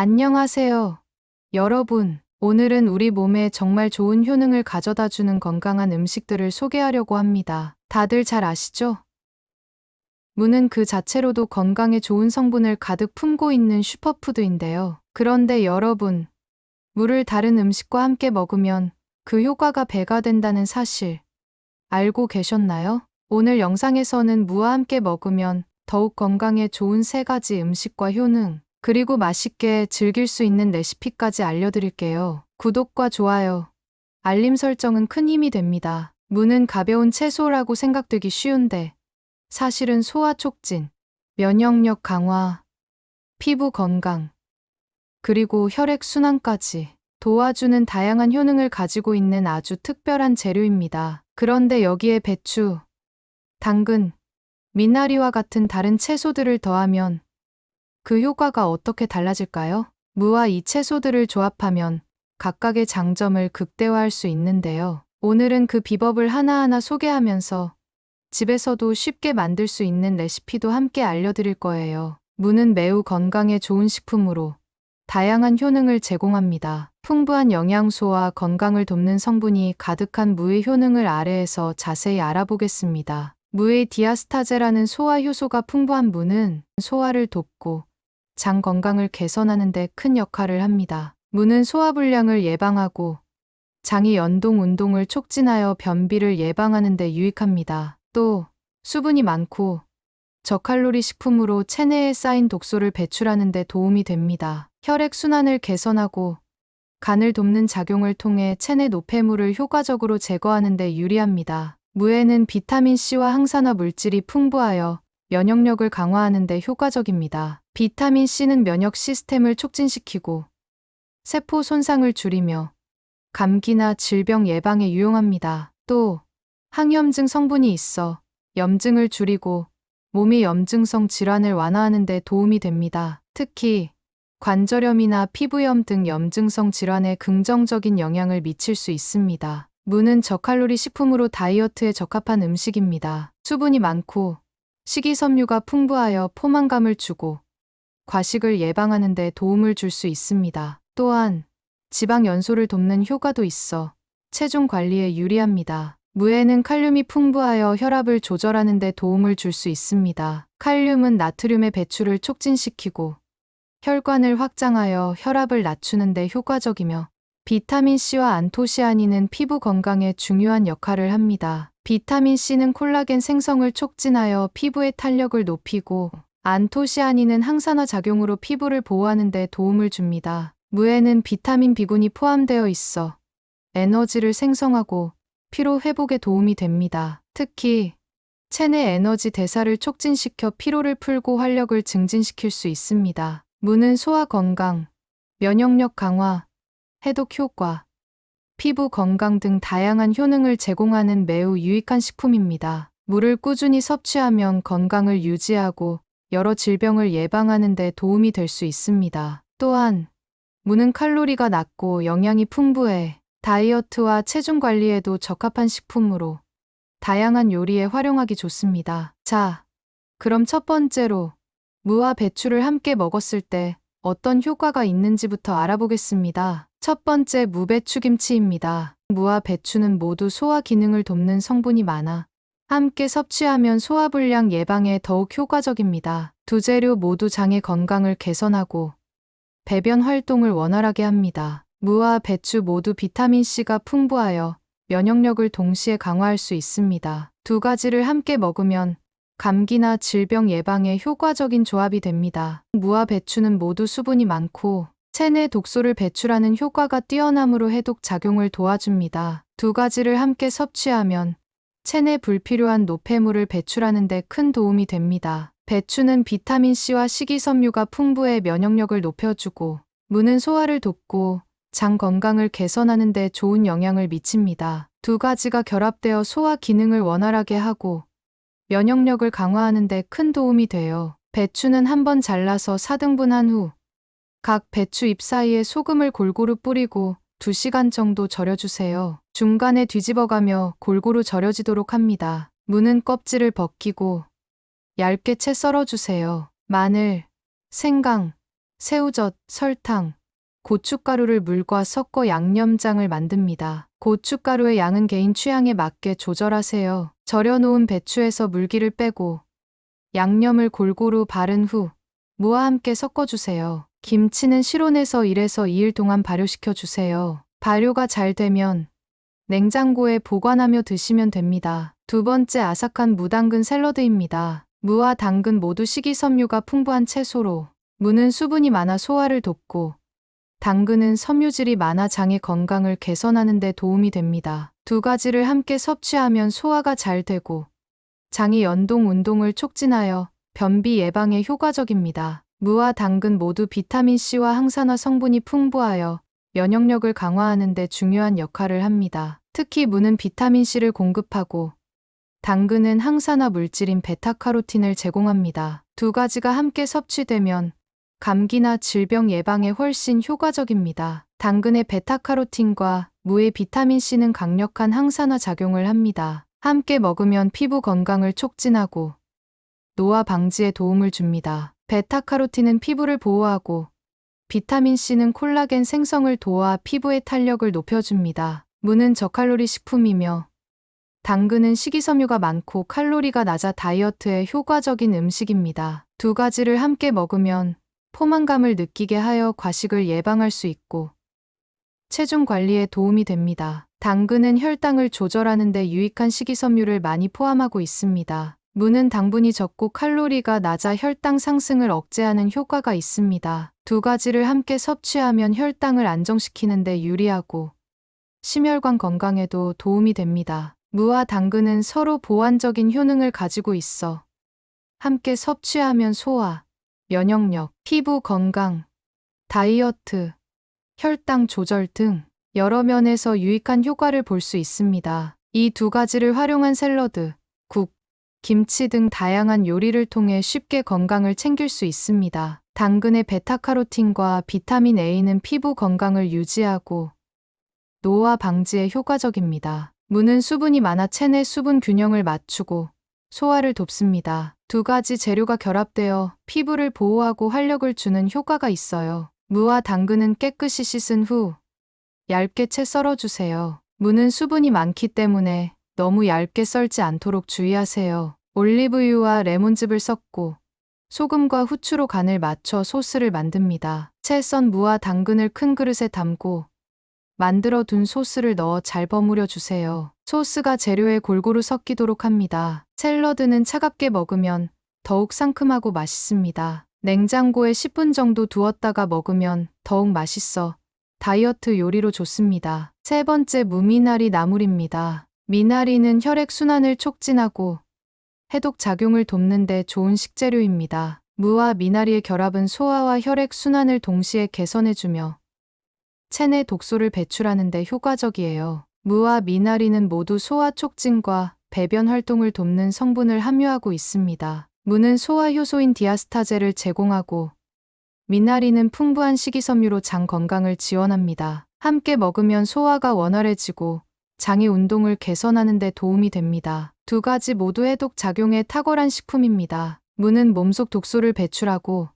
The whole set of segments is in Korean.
안녕하세요. 여러분, 오늘은 우리 몸에 정말 좋은 효능을 가져다 주는 건강한 음식들을 소개하려고 합니다. 다들 잘 아시죠? 무는 그 자체로도 건강에 좋은 성분을 가득 품고 있는 슈퍼푸드인데요. 그런데 여러분, 물을 다른 음식과 함께 먹으면 그 효과가 배가 된다는 사실 알고 계셨나요? 오늘 영상에서는 무와 함께 먹으면 더욱 건강에 좋은 세 가지 음식과 효능, 그리고 맛있게 즐길 수 있는 레시피까지 알려드릴게요. 구독과 좋아요, 알림 설정은 큰 힘이 됩니다. 무는 가벼운 채소라고 생각되기 쉬운데 사실은 소화 촉진, 면역력 강화, 피부 건강, 그리고 혈액 순환까지 도와주는 다양한 효능을 가지고 있는 아주 특별한 재료입니다. 그런데 여기에 배추, 당근, 미나리와 같은 다른 채소들을 더하면 그 효과가 어떻게 달라질까요? 무와 이 채소들을 조합하면 각각의 장점을 극대화할 수 있는데요. 오늘은 그 비법을 하나하나 소개하면서 집에서도 쉽게 만들 수 있는 레시피도 함께 알려드릴 거예요. 무는 매우 건강에 좋은 식품으로 다양한 효능을 제공합니다. 풍부한 영양소와 건강을 돕는 성분이 가득한 무의 효능을 아래에서 자세히 알아보겠습니다. 무의 디아스타제라는 소화 효소가 풍부한 무는 소화를 돕고 장 건강을 개선하는 데 큰 역할을 합니다. 무는 소화불량을 예방하고 장이 연동 운동을 촉진하여 변비를 예방하는 데 유익합니다. 또 수분이 많고 저칼로리 식품으로 체내에 쌓인 독소를 배출하는 데 도움이 됩니다. 혈액 순환을 개선하고 간을 돕는 작용을 통해 체내 노폐물을 효과적으로 제거하는 데 유리합니다. 무에는 비타민C와 항산화 물질이 풍부하여 면역력을 강화하는 데 효과적입니다. 비타민C는 면역 시스템을 촉진시키고 세포 손상을 줄이며 감기나 질병 예방에 유용합니다. 또 항염증 성분이 있어 염증을 줄이고 몸의 염증성 질환을 완화하는 데 도움이 됩니다. 특히 관절염이나 피부염 등 염증성 질환에 긍정적인 영향을 미칠 수 있습니다. 무는 저칼로리 식품으로 다이어트에 적합한 음식입니다. 수분이 많고 식이섬유가 풍부하여 포만감을 주고 과식을 예방하는 데 도움을 줄 수 있습니다. 또한 지방 연소를 돕는 효과도 있어 체중 관리에 유리합니다. 무에는 칼륨이 풍부하여 혈압을 조절하는 데 도움을 줄 수 있습니다. 칼륨은 나트륨의 배출을 촉진시키고 혈관을 확장하여 혈압을 낮추는 데 효과적이며 비타민C와 안토시아닌은 피부 건강에 중요한 역할을 합니다. 비타민C는 콜라겐 생성을 촉진하여 피부의 탄력을 높이고 안토시아닌은 항산화 작용으로 피부를 보호하는 데 도움을 줍니다. 무에는 비타민 B군이 포함되어 있어 에너지를 생성하고 피로 회복에 도움이 됩니다. 특히 체내 에너지 대사를 촉진시켜 피로를 풀고 활력을 증진시킬 수 있습니다. 무는 소화 건강, 면역력 강화, 해독 효과, 피부 건강 등 다양한 효능을 제공하는 매우 유익한 식품입니다. 물을 꾸준히 섭취하면 건강을 유지하고 여러 질병을 예방하는 데 도움이 될 수 있습니다. 또한 무는 칼로리가 낮고 영양이 풍부해 다이어트와 체중 관리에도 적합한 식품으로 다양한 요리에 활용하기 좋습니다. 자, 그럼 첫 번째로 무와 배추를 함께 먹었을 때 어떤 효과가 있는지부터 알아보겠습니다. 첫 번째 무배추 김치입니다. 무와 배추는 모두 소화 기능을 돕는 성분이 많아 함께 섭취하면 소화불량 예방에 더욱 효과적입니다. 두 재료 모두 장의 건강을 개선하고 배변 활동을 원활하게 합니다. 무와 배추 모두 비타민C가 풍부하여 면역력을 동시에 강화할 수 있습니다. 두 가지를 함께 먹으면 감기나 질병 예방에 효과적인 조합이 됩니다. 무와 배추는 모두 수분이 많고 체내 독소를 배출하는 효과가 뛰어나므로 해독 작용을 도와줍니다. 두 가지를 함께 섭취하면 체내 불필요한 노폐물을 배출하는 데 큰 도움이 됩니다. 배추는 비타민C와 식이섬유가 풍부해 면역력을 높여주고 무는 소화를 돕고 장 건강을 개선하는 데 좋은 영향을 미칩니다. 두 가지가 결합되어 소화 기능을 원활하게 하고 면역력을 강화하는 데 큰 도움이 돼요. 배추는 한번 잘라서 4등분한 후 각 배추 잎 사이에 소금을 골고루 뿌리고 2시간 정도 절여주세요. 중간에 뒤집어가며 골고루 절여지도록 합니다. 무는 껍질을 벗기고 얇게 채 썰어주세요. 마늘, 생강, 새우젓, 설탕, 고춧가루를 물과 섞어 양념장을 만듭니다. 고춧가루의 양은 개인 취향에 맞게 조절하세요. 절여놓은 배추에서 물기를 빼고 양념을 골고루 바른 후 무와 함께 섞어주세요. 김치는 실온에서 1에서 2일 동안 발효시켜 주세요. 발효가 잘 되면 냉장고에 보관하며 드시면 됩니다. 두 번째 아삭한 무당근 샐러드입니다. 무와 당근 모두 식이섬유가 풍부한 채소로 무는 수분이 많아 소화를 돕고 당근은 섬유질이 많아 장의 건강을 개선하는 데 도움이 됩니다. 두 가지를 함께 섭취하면 소화가 잘 되고 장이 연동 운동을 촉진하여 변비 예방에 효과적입니다. 무와 당근 모두 비타민C와 항산화 성분이 풍부하여 면역력을 강화하는 데 중요한 역할을 합니다. 특히 무는 비타민C를 공급하고 당근은 항산화 물질인 베타카로틴을 제공합니다. 두 가지가 함께 섭취되면 감기나 질병 예방에 훨씬 효과적입니다. 당근의 베타카로틴과 무의 비타민C는 강력한 항산화 작용을 합니다. 함께 먹으면 피부 건강을 촉진하고 노화 방지에 도움을 줍니다. 베타카로틴은 피부를 보호하고 비타민C는 콜라겐 생성을 도와 피부의 탄력을 높여줍니다. 무는 저칼로리 식품이며 당근은 식이섬유가 많고 칼로리가 낮아 다이어트에 효과적인 음식입니다. 두 가지를 함께 먹으면 포만감을 느끼게 하여 과식을 예방할 수 있고 체중 관리에 도움이 됩니다. 당근은 혈당을 조절하는 데 유익한 식이섬유를 많이 포함하고 있습니다. 무는 당분이 적고 칼로리가 낮아 혈당 상승을 억제하는 효과가 있습니다. 두 가지를 함께 섭취하면 혈당을 안정시키는 데 유리하고 심혈관 건강에도 도움이 됩니다. 무와 당근은 서로 보완적인 효능을 가지고 있어 함께 섭취하면 소화, 면역력, 피부 건강, 다이어트, 혈당 조절 등 여러 면에서 유익한 효과를 볼 수 있습니다. 이 두 가지를 활용한 샐러드, 국, 김치 등 다양한 요리를 통해 쉽게 건강을 챙길 수 있습니다. 당근의 베타카로틴과 비타민 A는 피부 건강을 유지하고 노화 방지에 효과적입니다. 무는 수분이 많아 체내 수분 균형을 맞추고 소화를 돕습니다. 두 가지 재료가 결합되어 피부를 보호하고 활력을 주는 효과가 있어요. 무와 당근은 깨끗이 씻은 후 얇게 채 썰어주세요. 무는 수분이 많기 때문에 너무 얇게 썰지 않도록 주의하세요. 올리브유와 레몬즙을 섞고 소금과 후추로 간을 맞춰 소스를 만듭니다. 채 썬 무와 당근을 큰 그릇에 담고 만들어 둔 소스를 넣어 잘 버무려 주세요. 소스가 재료에 골고루 섞이도록 합니다. 샐러드는 차갑게 먹으면 더욱 상큼하고 맛있습니다. 냉장고에 10분 정도 두었다가 먹으면 더욱 맛있어 다이어트 요리로 좋습니다. 세 번째 무미나리 나물입니다. 미나리는 혈액순환을 촉진하고 해독 작용을 돕는 데 좋은 식재료입니다. 무와 미나리의 결합은 소화와 혈액순환을 동시에 개선해주며 체내 독소를 배출하는 데 효과적이에요. 무와 미나리는 모두 소화 촉진과 배변 활동을 돕는 성분을 함유하고 있습니다. 무는 소화 효소인 디아스타제를 제공하고 미나리는 풍부한 식이섬유로 장 건강을 지원합니다. 함께 먹으면 소화가 원활해지고 장의 운동을 개선하는 데 도움이 됩니다. 두 가지 모두 해독 작용에 탁월한 식품입니다. 무는 몸속 독소를 배출하고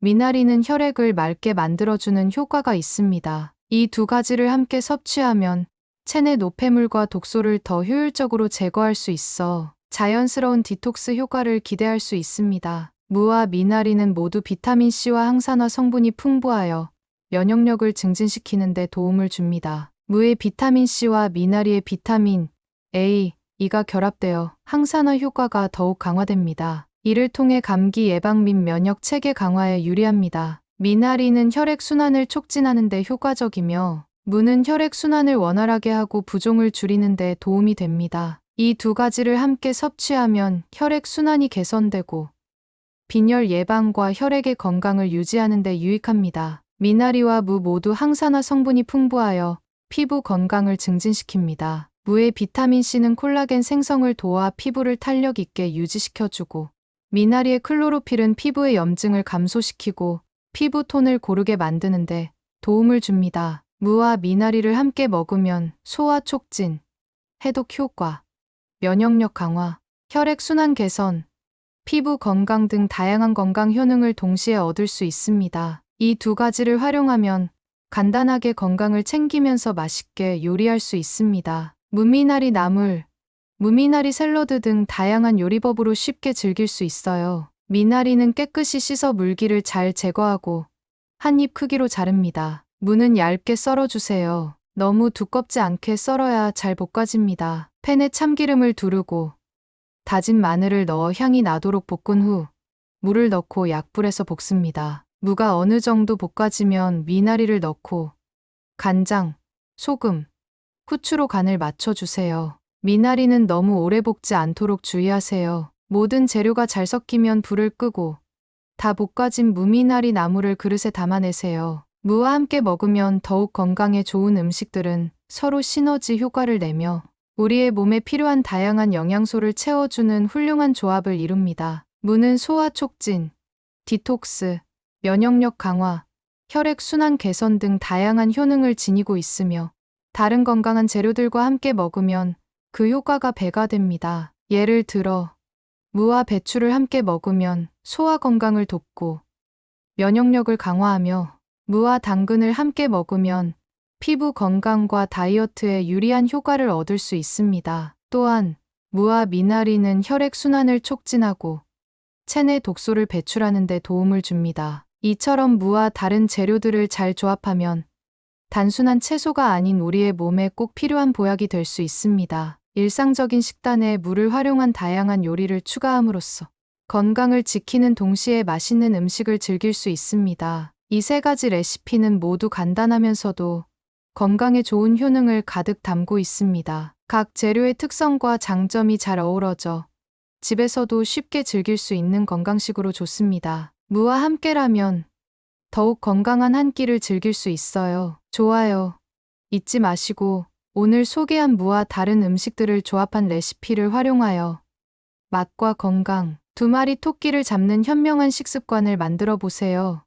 미나리는 혈액을 맑게 만들어주는 효과가 있습니다. 이 두 가지를 함께 섭취하면 체내 노폐물과 독소를 더 효율적으로 제거할 수 있어 자연스러운 디톡스 효과를 기대할 수 있습니다. 무와 미나리는 모두 비타민C와 항산화 성분이 풍부하여 면역력을 증진시키는 데 도움을 줍니다. 무의 비타민C와 미나리의 비타민 A, E가 결합되어 항산화 효과가 더욱 강화됩니다. 이를 통해 감기 예방 및 면역 체계 강화에 유리합니다. 미나리는 혈액순환을 촉진하는 데 효과적이며 무는 혈액순환을 원활하게 하고 부종을 줄이는 데 도움이 됩니다. 이 두 가지를 함께 섭취하면 혈액순환이 개선되고 빈혈 예방과 혈액의 건강을 유지하는 데 유익합니다. 미나리와 무 모두 항산화 성분이 풍부하여 피부 건강을 증진시킵니다. 무의 비타민C는 콜라겐 생성을 도와 피부를 탄력 있게 유지시켜주고 미나리의 클로로필은 피부의 염증을 감소시키고 피부 톤을 고르게 만드는데 도움을 줍니다. 무와 미나리를 함께 먹으면 소화 촉진, 해독 효과, 면역력 강화, 혈액순환 개선, 피부 건강 등 다양한 건강 효능을 동시에 얻을 수 있습니다. 이 두 가지를 활용하면 간단하게 건강을 챙기면서 맛있게 요리할 수 있습니다. 무미나리 나물, 무미나리 샐러드 등 다양한 요리법으로 쉽게 즐길 수 있어요. 미나리는 깨끗이 씻어 물기를 잘 제거하고 한 입 크기로 자릅니다. 무는 얇게 썰어주세요. 너무 두껍지 않게 썰어야 잘 볶아집니다. 팬에 참기름을 두르고 다진 마늘을 넣어 향이 나도록 볶은 후 물을 넣고 약불에서 볶습니다. 무가 어느 정도 볶아지면 미나리를 넣고 간장, 소금, 후추로 간을 맞춰주세요. 미나리는 너무 오래 볶지 않도록 주의하세요. 모든 재료가 잘 섞이면 불을 끄고 다 볶아진 무미나리 나물을 그릇에 담아내세요. 무와 함께 먹으면 더욱 건강에 좋은 음식들은 서로 시너지 효과를 내며 우리의 몸에 필요한 다양한 영양소를 채워주는 훌륭한 조합을 이룹니다. 무는 소화 촉진, 디톡스, 면역력 강화, 혈액 순환 개선 등 다양한 효능을 지니고 있으며 다른 건강한 재료들과 함께 먹으면 그 효과가 배가 됩니다. 예를 들어 무와 배추를 함께 먹으면 소화 건강을 돕고 면역력을 강화하며 무와 당근을 함께 먹으면 피부 건강과 다이어트에 유리한 효과를 얻을 수 있습니다. 또한 무와 미나리는 혈액 순환을 촉진하고 체내 독소를 배출하는 데 도움을 줍니다. 이처럼 무와 다른 재료들을 잘 조합하면 단순한 채소가 아닌 우리의 몸에 꼭 필요한 보약이 될 수 있습니다. 일상적인 식단에 물을 활용한 다양한 요리를 추가함으로써 건강을 지키는 동시에 맛있는 음식을 즐길 수 있습니다. 이 세 가지 레시피는 모두 간단하면서도 건강에 좋은 효능을 가득 담고 있습니다. 각 재료의 특성과 장점이 잘 어우러져 집에서도 쉽게 즐길 수 있는 건강식으로 좋습니다. 무와 함께라면 더욱 건강한 한 끼를 즐길 수 있어요. 좋아요. 잊지 마시고 오늘 소개한 무와 다른 음식들을 조합한 레시피를 활용하여 맛과 건강, 두 마리 토끼를 잡는 현명한 식습관을 만들어 보세요.